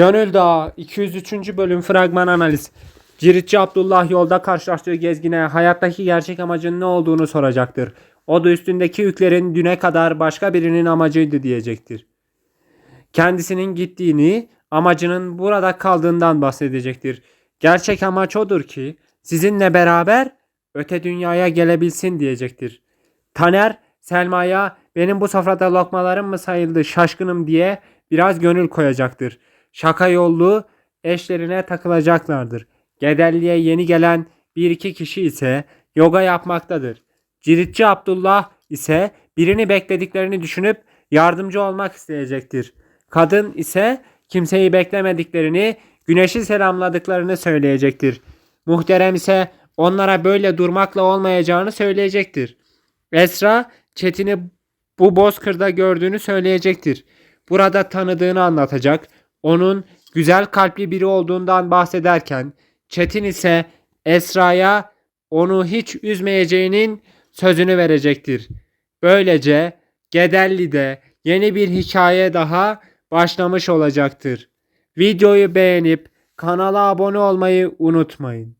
Gönül Dağı 203. bölüm fragman analiz. Ciritçi Abdullah yolda karşılaştığı gezgine hayattaki gerçek amacının ne olduğunu soracaktır. O da üstündeki yüklerin düne kadar başka birinin amacıydı diyecektir. Kendisinin gittiğini, amacının burada kaldığından bahsedecektir. Gerçek amaç odur ki sizinle beraber öte dünyaya gelebilsin diyecektir. Taner Selma'ya benim bu sofrada lokmalarım mı sayıldı şaşkınım diye biraz gönül koyacaktır. Şaka yollu eşlerine takılacaklardır. Gedelli'ye yeni gelen bir iki kişi ise yoga yapmaktadır. Ciritçi Abdullah ise birini beklediklerini düşünüp yardımcı olmak isteyecektir. Kadın ise kimseyi beklemediklerini, güneşi selamladıklarını söyleyecektir. Muhterem ise onlara böyle durmakla olmayacağını söyleyecektir. Esra Çetin'i bu bozkırda gördüğünü söyleyecektir. Burada tanıdığını anlatacak. Onun güzel kalpli biri olduğundan bahsederken Çetin ise Esra'ya onu hiç üzmeyeceğinin sözünü verecektir. Böylece Gedelli'de yeni bir hikaye daha başlamış olacaktır. Videoyu beğenip kanala abone olmayı unutmayın.